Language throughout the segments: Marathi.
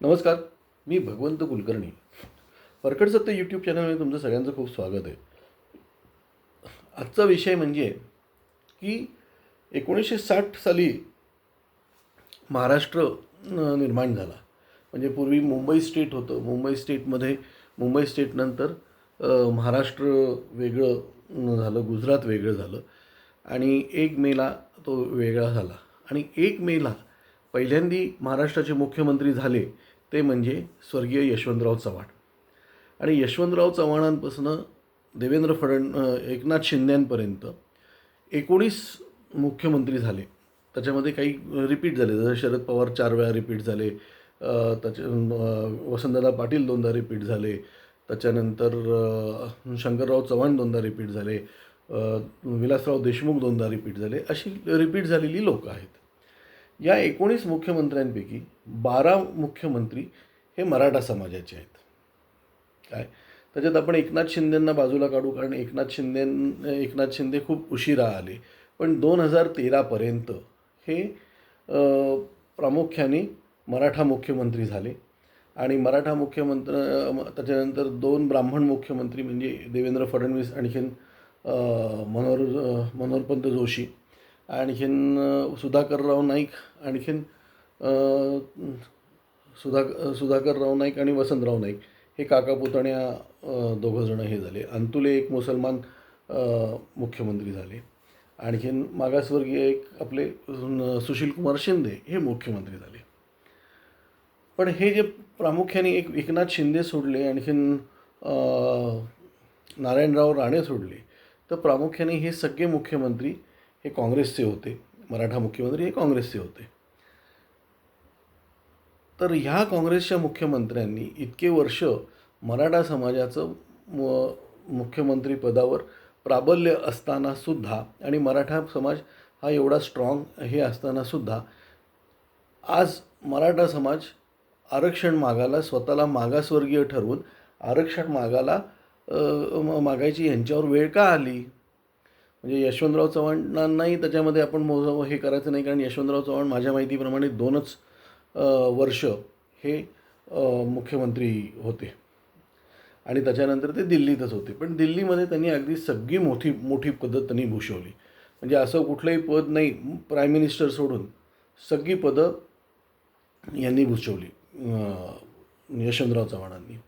नमस्कार मी भगवंत कुलकर्णी. परकड सत्य यूट्यूब चॅनलमध्ये तुमचं सगळ्यांचं खूप स्वागत आहे. आजचा विषय म्हणजे की एकोणीसशे साठ साली महाराष्ट्र निर्माण झाला. म्हणजे पूर्वी मुंबई स्टेट होतं. मुंबई स्टेटमध्ये मुंबई स्टेटनंतर महाराष्ट्र वेगळं झालं गुजरात वेगळं झालं. आणि एक मेला तो वेगळा झाला. आणि एक मेला पहिल्यांदी महाराष्ट्राचे मुख्यमंत्री झाले ते म्हणजे स्वर्गीय यशवंतराव चव्हाण. आणि यशवंतराव चव्हाणांपासून देवेंद्र फडण एकनाथ शिंद्यांपर्यंत एकोणीस मुख्यमंत्री झाले. त्याच्यामध्ये काही रिपीट झाले जसं शरद पवार चार वेळा रिपीट झाले त्याच्या वसंतदादा पाटील दोनदा रिपीट झाले त्याच्यानंतर शंकरराव चव्हाण दोनदा रिपीट झाले विलासराव देशमुख दोनदा रिपीट झाले अशी रिपीट झालेली लोकं आहेत. या एकोणीस मुख्यमंत्र्यांपैकी बारा मुख्यमंत्री हे मराठा समाजाचे आहेत. काय? त्याच्यात आपण एकनाथ शिंदेंना बाजूला काढू कारण एकनाथ शिंदे एकनाथ शिंदे खूप उशिरा आले. पण दोन हजार तेरापर्यंत हे प्रामुख्याने मराठा मुख्यमंत्री झाले. आणि मराठा मुख्यमंत्र त्याच्यानंतर दोन ब्राह्मण मुख्यमंत्री म्हणजे देवेंद्र फडणवीस आणखीन मनोहर मनोहरपंत जोशी आणखीन सुधाकरराव नाईक आणखीन सुधा सुधाकरराव नाईक आणि वसंतराव नाईक. हे काका पुतण्या दोघंजणं हे झाले. अंतुले एक मुसलमान मुख्यमंत्री झाले. आणखीन मागासवर्गीय एक आपले सुशीलकुमार शिंदे हे मुख्यमंत्री झाले. पण हे जे प्रामुख्याने एक एकनाथ शिंदे सोडले आणखीन नारायणराव राणे सोडले तर प्रामुख्याने हे सगळे मुख्यमंत्री हे काँग्रेसचे होते. मराठा मुख्यमंत्री हे काँग्रेसचे होते. तर ह्या काँग्रेसच्या मुख्यमंत्र्यांनी इतके वर्ष मराठा समाजाचं म मुख्यमंत्रीपदावर प्राबल्य असतानासुद्धा आणि मराठा समाज हा एवढा स्ट्रॉंग हे असतानासुद्धा आज मराठा समाज आरक्षण मागायला स्वतःला मागासवर्गीय ठरवून आरक्षण मागायला मागायची यांच्यावर वेळ का आली? म्हणजे यशवंतराव चव्हाणांनाही त्याच्यामध्ये आपण मोजावं हे करायचं नाही कारण यशवंतराव चव्हाण माझ्या माहितीप्रमाणे दोनच वर्ष हे मुख्यमंत्री होते. आणि त्याच्यानंतर ते दिल्लीतच होते. पण दिल्लीमध्ये त्यांनी अगदी सगळी मोठी मोठी पदं त्यांनी भूषवली. म्हणजे असं कुठलंही पद नाही प्राईम मिनिस्टर सोडून सगळी पदं यांनी भूषवली यशवंतराव चव्हाणांनी.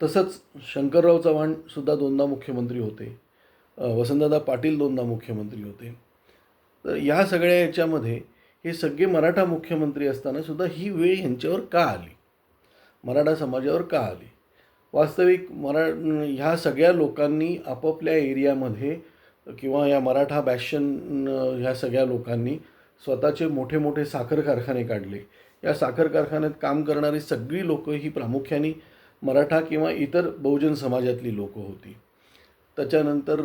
तसंच शंकरराव चव्हाणसुद्धा दोनदा मुख्यमंत्री होते. वसंतदादा पाटील दोनदा मुख्यमंत्री होते. तर ह्या सगळ्या याच्यामध्ये हे सगळे मराठा मुख्यमंत्री असताना सुद्धा ही वेळ ह्यांच्यावर का आली? मराठा समाजावर का आली? वास्तविक मरा ह्या सगळ्या लोकांनी आपापल्या एरियामध्ये किंवा या मराठा बॅशन ह्या सगळ्या लोकांनी स्वतःचे मोठे मोठे साखर कारखाने काढले. या साखर कारखान्यात काम करणारी सगळी लोकं ही प्रामुख्याने मराठा किंवा इतर बहुजन समाजातली लोकं होती. त्याच्यानंतर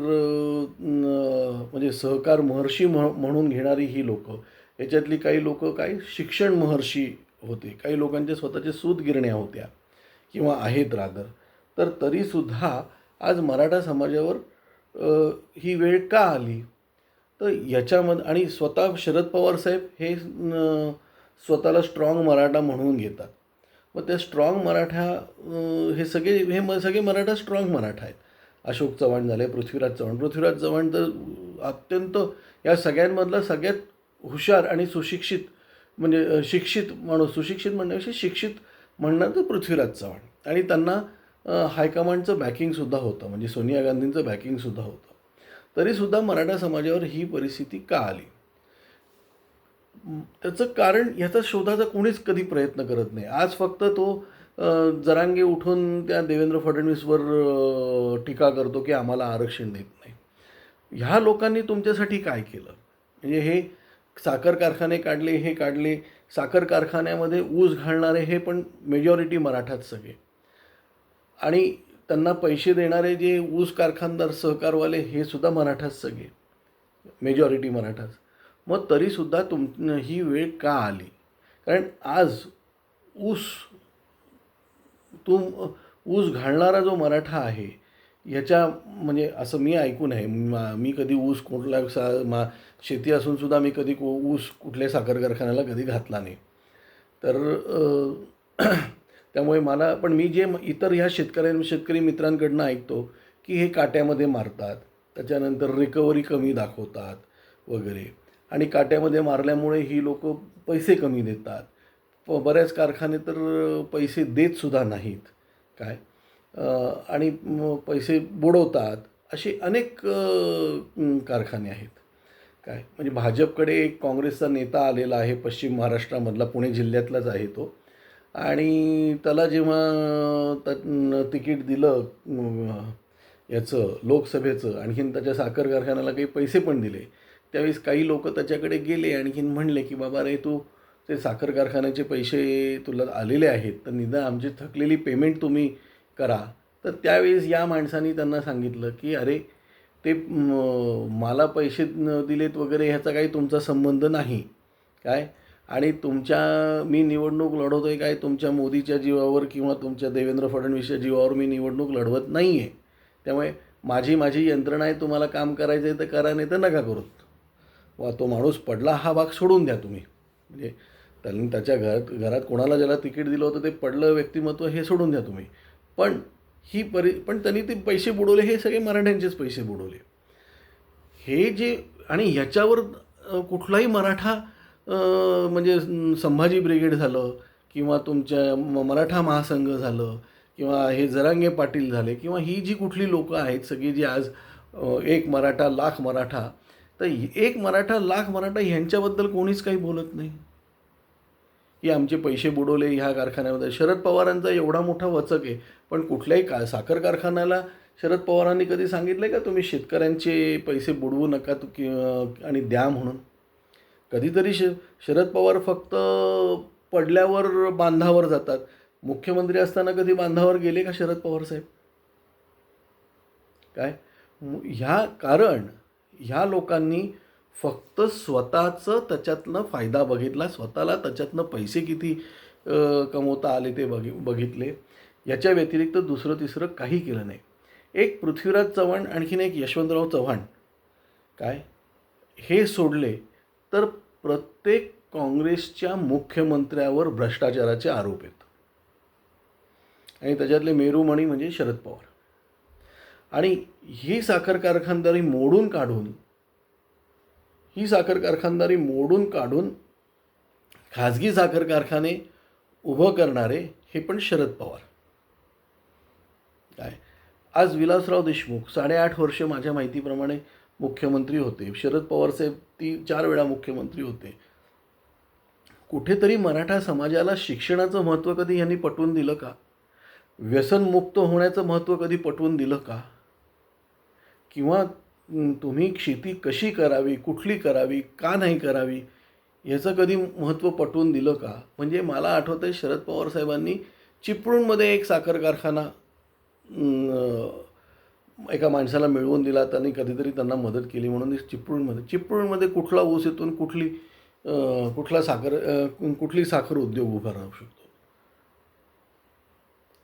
म्हणजे सहकार महर्षी म्ह म्हणून घेणारी ही लोकं याच्यातली काही लोकं काही शिक्षण महर्षी होते. काही लोकांच्या स्वतःच्या सूतगिरण्या होत्या किंवा आहेत रादर. तर तरीसुद्धा आज मराठा समाजावर ही वेळ का आली? तर याच्यामध्ये आणि स्वतः शरद पवार साहेब हे स्वतःला स्ट्रॉंग मराठा म्हणून घेतात. मग त्या स्ट्रॉंग मराठा हे सगळे हे म सगळे मराठा स्ट्रॉंग मराठा आहेत. अशोक चव्हाण झाले पृथ्वीराज चव्हाण. पृथ्वीराज चव्हाण तर अत्यंत या सगळ्यांमधला सगळ्यात हुशार आणि सुशिक्षित म्हणजे शिक्षित माणूस सुशिक्षित म्हणण्यापेक्षा शिक्षित म्हणणार तर पृथ्वीराज चव्हाण. आणि त्यांना हायकमांडचं बॅकिंगसुद्धा होतं म्हणजे सोनिया गांधींचं बॅकिंगसुद्धा होतं. तरीसुद्धा मराठा समाजावर ही परिस्थिती का आली? त्याचं कारण ह्याचा शोधाचा कोणीच कधी प्रयत्न करत नाही. आज फक्त तो जरांगे उठून त्या देवेंद्र फडणवीसवर टीका करतो की आम्हाला आरक्षण देत नाही. ह्या लोकांनी तुमच्यासाठी काय केलं? म्हणजे हे साखर कारखाने काढले हे काढले साखर कारखान्यामध्ये ऊस घालणारे हे पण मेजॉरिटी मराठाच सगळे. आणि त्यांना पैसे देणारे जे ऊस कारखानदार सहकारवाले हे सुद्धा मराठाच सगळे. मेजॉरिटी मराठाच मग तरीसुद्धा तुम ही वेळ का आली? कारण आज ऊस तो ऊस घालणारा जो मराठा आहे याच्या म्हणजे असं मी ऐकून आहे मा- मी कधी ऊस कुठल्या सा मा शेती असूनसुद्धा मी कधी को ऊस कुठल्या साखर कारखान्याला कधी घातला नाही. तर त्यामुळे मला पण मी जे म- इतर ह्या शेतकऱ्यां शेतकरी मित्रांकडनं ऐकतो की हे काट्यामध्ये मारतात. त्याच्यानंतर रिकव्हरी कमी दाखवतात वगैरे. आणि काट्यामध्ये मारल्यामुळे ही लोक पैसे कमी देतात. प बऱ्याच कारखाने तर पैसे देतसुद्धा नाहीत. काय? आणि पैसे बुडवतात असे अनेक कारखाने आहेत. काय? म्हणजे भाजपकडे एक काँग्रेसचा नेता आलेला आहे पश्चिम महाराष्ट्रामधला पुणे जिल्ह्यातलाच आहे तो. आणि त्याला जेव्हा त तिकीट दिलं याचं लोकसभेचं आणखीन त्याच्या साखर कारखान्याला काही पैसे पण दिले त्यावेळेस काही लोक त्याच्याकडे गेले आणखीन म्हणले की बाबा रे तू ते साखर कारखान्याचे पैसे तुला आलेले आहेत तर निदान आमची थकलेली पेमेंट तुम्ही करा. तर त्यावेळेस या माणसाने त्यांना सांगितलं की अरे ते मला पैसे न दिलेत वगैरे ह्याचा काही तुमचा संबंध नाही. काय? आणि तुमच्या मी निवडणूक लढवतो आहे काय? तुमच्या मोदीच्या जीवावर किंवा तुमच्या देवेंद्र फडणवीसच्या जीवावर मी निवडणूक लढवत नाही आहे त्यामुळे माझी माझी यंत्रणा आहे तुम्हाला काम करायचं आहे तर करा नाही तर नका करू. वा तो माणूस पडला हा भाग सोडून द्या तुम्ही. म्हणजे त्यांनी त्याच्या घरात घरात कोणाला ज्याला तिकीट दिलं होतं ते पडलं व्यक्तिमत्व हे सोडून द्या तुम्ही. पण ही परि पण त्यांनी ते पैसे बुडवले हे सगळे मराठ्यांचेच पैसे बुडवले. हे जे आणि ह्याच्यावर कुठलाही मराठा म्हणजे संभाजी ब्रिगेड झालं किंवा तुमच्या म- मराठा महासंघ झालं किंवा हे जरांगे पाटील झाले किंवा ही जी कुठली लोकं आहेत सगळी जी आज एक मराठा लाख मराठा तर एक मराठा लाख मराठा ह्यांच्याबद्दल कोणीच काही बोलत नाही. की आमचे पैसे बुडवले ह्या कारखान्यामध्ये. शरद पवारांचा एवढा मोठा वचक आहे पण कुठल्याही का साखर कारखान्याला शरद पवारांनी कधी सांगितलं आहे का तुम्ही शेतकऱ्यांचे पैसे बुडवू नका तू आणि द्या म्हणून? कधीतरी श शरद पवार फक्त पडल्यावर बांधावर जातात. मुख्यमंत्री असताना कधी बांधावर गेले का शरद पवार साहेब? काय? ह्या कारण ह्या लोकांनी फक्त स्वतःचं त्याच्यातनं फायदा बघितला स्वतःला त्याच्यातनं पैसे किती कमवता आले ते बघि बघितले. याच्या व्यतिरिक्त दुसरं तिसरं काही केलं नाही. एक पृथ्वीराज चव्हाण आणखीन एक यशवंतराव चव्हाण. काय? हे सोडले तर प्रत्येक काँग्रेसच्या मुख्यमंत्र्यावर भ्रष्टाचाराचे आरोप आहेत. आणि त्याच्यातले मेरुमणी म्हणजे शरद पवार. आणि ही साखर कारखानदारी मोडून काढून ही साखर कारखानदारी मोडून काढून खाजगी साखर कारखाने उभं करणारे हे पण शरद पवार. काय? आज विलासराव देशमुख साडेआठ वर्ष माझ्या माहितीप्रमाणे मुख्यमंत्री होते. शरद पवार साहेब ती चार वेळा मुख्यमंत्री होते. कुठेतरी मराठा समाजाला शिक्षणाचं महत्त्व कधी यांनी पटवून दिलं का? व्यसनमुक्त होण्याचं महत्त्व कधी पटवून दिलं का? किंवा तुम्ही शेती कशी करावी कुठली करावी का नाही करावी याचं कधी महत्त्व पटवून दिलं का? म्हणजे मला आठवतं आहे शरद पवार साहेबांनी चिपळूणमध्ये एक साखर कारखाना एका माणसाला मिळवून दिला. त्यांनी कधीतरी त्यांना मदत केली म्हणून चिपळूणमध्ये. चिपळूणमध्ये कुठला ऊस येतून कुठली कुठला साखर कुठली साखर उद्योग उभा राहू शकतो?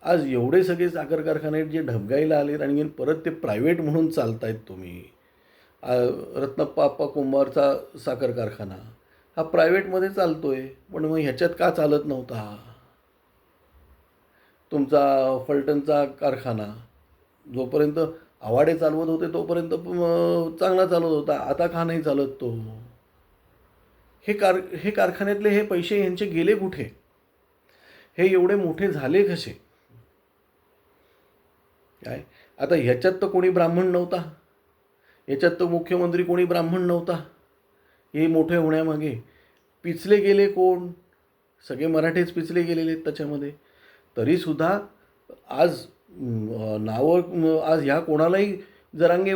आज एवढे सगळे साखर कारखाने जे ढबगाईला आले आणि परत ते प्रायव्हेट म्हणून चालतायत तुम्ही. रत्नप्पा कुंभारचा साखर कारखाना. हा प्रायव्हेटमध्ये चालतोय पण मग ह्याच्यात का चालत नव्हता? तुमचा फलटणचा कारखाना जोपर्यंत आवाडे चालवत होते तोपर्यंत चांगला चालत होता. आता का नाही चालत तो? हे कार हे कारखान्यातले हे पैसे यांचे गेले कुठे? हे एवढे मोठे झाले कसे? काय? आता ह्याच्यात तर कोणी ब्राह्मण नव्हता. याच्यात तर मुख्यमंत्री कोणी ब्राह्मण नव्हता. हे मोठे होण्यामागे पिचले गेले कोण? सगळे मराठीच पिचले गेलेले आहेत त्याच्यामध्ये. तरीसुद्धा आज नावं आज ह्या कोणालाही जरांगे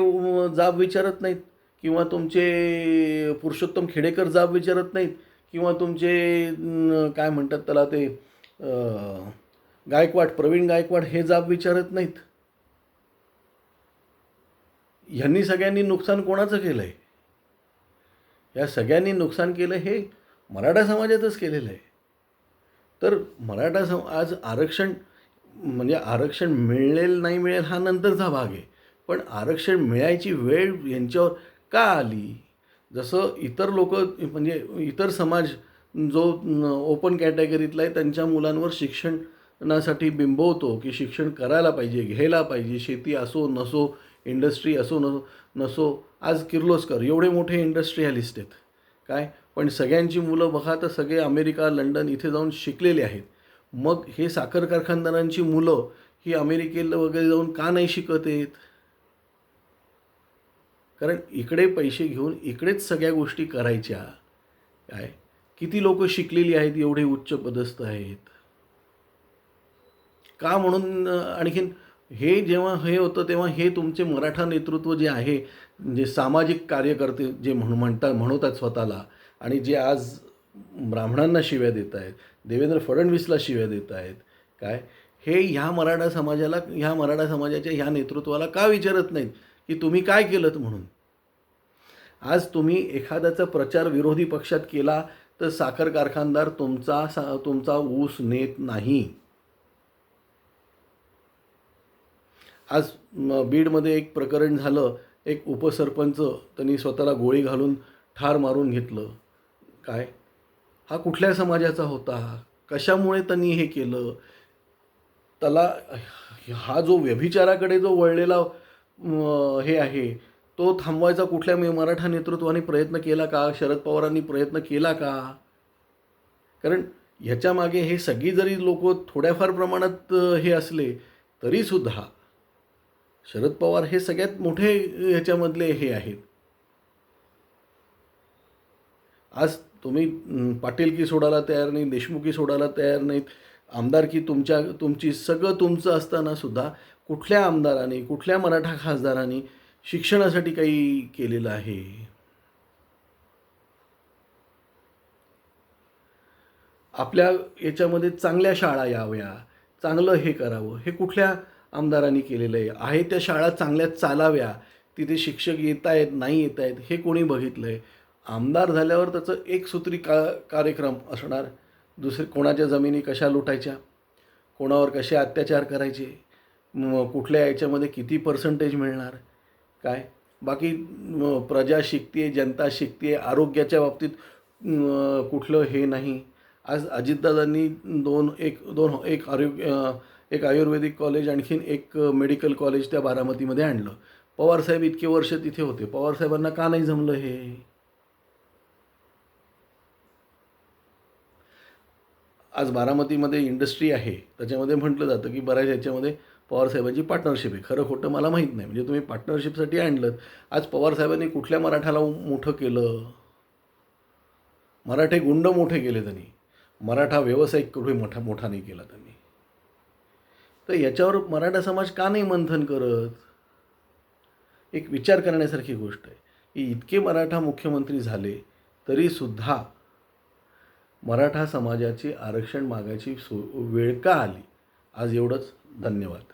जाब विचारत नाहीत. किंवा तुमचे पुरुषोत्तम खेडेकर जाब विचारत नाहीत. किंवा तुमचे काय म्हणतात त्याला ते गायकवाड प्रवीण गायकवाड हे जाब विचारत नाहीत. ह्यांनी सगळ्यांनी नुकसान कोणाचं केलं आहे या सगळ्यांनी नुकसान केलं हे मराठा समाजातच केलेलं आहे. तर मराठा सम आज आरक्षण म्हणजे आरक्षण मिळेल नाही मिळेल हा नंतरचा भाग आहे. पण आरक्षण मिळायची वेळ यांच्यावर का आली? जसं इतर लोक म्हणजे इतर समाज जो ओपन कॅटेगरीतला आहे त्यांच्या मुलांवर शिक्षणासाठी बिंबवतो की शिक्षण करायला पाहिजे घ्यायला पाहिजे शेती असो नसो इंडस्ट्री असो नसो नसो आज किर्लोस्कर एवढे मोठे इंडस्ट्रियलिस्ट आहेत. काय? पण सगळ्यांची मुलं बघा तर सगळे अमेरिका लंडन इथे जाऊन शिकलेले आहेत. मग हे साखर कारखानदारांची मुलं ही अमेरिकेला वगैरे जाऊन का नाही शिकत आहेत? कारण इकडे पैसे घेऊन इकडेच सगळ्या गोष्टी करायच्या. काय? किती लोक शिकलेली आहेत एवढे उच्च पदस्थ आहेत? का म्हणून आणखीन हे जेव्हा हे होतं तेव्हा हे तुमचे मराठा नेतृत्व जे आहे जे सामाजिक कार्यकर्ते जे म्हण म्हणतात म्हणवतात स्वतःला आणि जे आज ब्राह्मणांना शिव्या देत आहेत देवेंद्र फडणवीसला शिव्या देत आहेत काय? हे ह्या मराठा समाजाला ह्या मराठा समाजाच्या ह्या नेतृत्वाला का विचारत नाहीत? की तुम्ही काय केलं म्हणून? आज तुम्ही एखाद्याचा प्रचार विरोधी पक्षात केला तर साखर कारखानदार तुमचा सा तुमचा ऊस नेत नाही. आज बीडमध्ये एक प्रकरण झालं. एक उपसरपंच त्यांनी स्वतःला गोळी घालून ठार मारून घेतलं. काय? हा कुठल्या समाजाचा होता? कशामुळे त्यांनी हे केलं? त्याला हा जो व्यभिचाराकडे जो वळलेला हे आहे तो थांबवायचा कुठल्या मराठा नेतृत्वाने प्रयत्न केला का? शरद पवारांनी प्रयत्न केला का? कारण ह्याच्यामागे हे सगळी जरी लोक थोड्याफार प्रमाणात हे असले तरीसुद्धा शरद पवार हे सगळ्यात मोठे ह्याच्यामधले हे आहेत. आज तुम्ही पाटील पाटीलकी सोडायला तयार नाही देशमुखी सोडायला तयार नाहीत आमदारकी तुमच्या तुमची सगळं तुमचं असताना सुद्धा कुठल्या आमदाराने कुठल्या मराठा खासदारांनी शिक्षणासाठी काही केलेलं आहे? आपल्या याच्यामध्ये चांगल्या शाळा याव्या चांगलं हे करावं हे कुठल्या आमदारांनी केलेलं आहे. आहे त्या शाळा चांगल्या चालाव्या. तिथे शिक्षक येत आहेत नाही येत आहेत हे कोणी बघितलं आहे आमदार झाल्यावर त्याचं एक सूत्री का कार्यक्रम असणार. दुसरे कोणाच्या जमिनी कशा लुटायच्या? कोणावर कसे अत्याचार करायचे? कुठल्या याच्यामध्ये किती पर्सेंटेज मिळणार? काय? बाकी प्रजा शिकते जनता शिकते आरोग्याच्या बाबतीत कुठलं हे नाही. आज अजितदादांनी दोन एक दोन एक आरोग्य एक आयुर्वेदिक कॉलेज आणखीन एक मेडिकल कॉलेज त्या बारामतीमध्ये आणलं. पवारसाहेब इतके वर्ष तिथे होते. पवारसाहेबांना का नाही जमलं हे? आज बारामतीमध्ये इंडस्ट्री आहे. त्याच्यामध्ये म्हटलं जातं की बऱ्याच ह्याच्यामध्ये पवारसाहेबांची पार्टनरशिप आहे. खरं खोटं मला माहीत नाही. म्हणजे तुम्ही पार्टनरशिपसाठी आणलं आज पवारसाहेबांनी कुठल्या मराठाला मोठं केलं? मराठे गुंड मोठे केले त्यांनी. मराठा व्यावसायिक कुठे मोठा मोठा नाही केला त्यांनी? तर याच्यावर मराठा समाज का नाही मंथन करत? एक विचार करण्यासारखी गोष्ट आहे. की इतके मराठा मुख्यमंत्री झाले तरीसुद्धा मराठा समाजाचे आरक्षण मागायची सो वेळ का आली? आज एवढंच. धन्यवाद.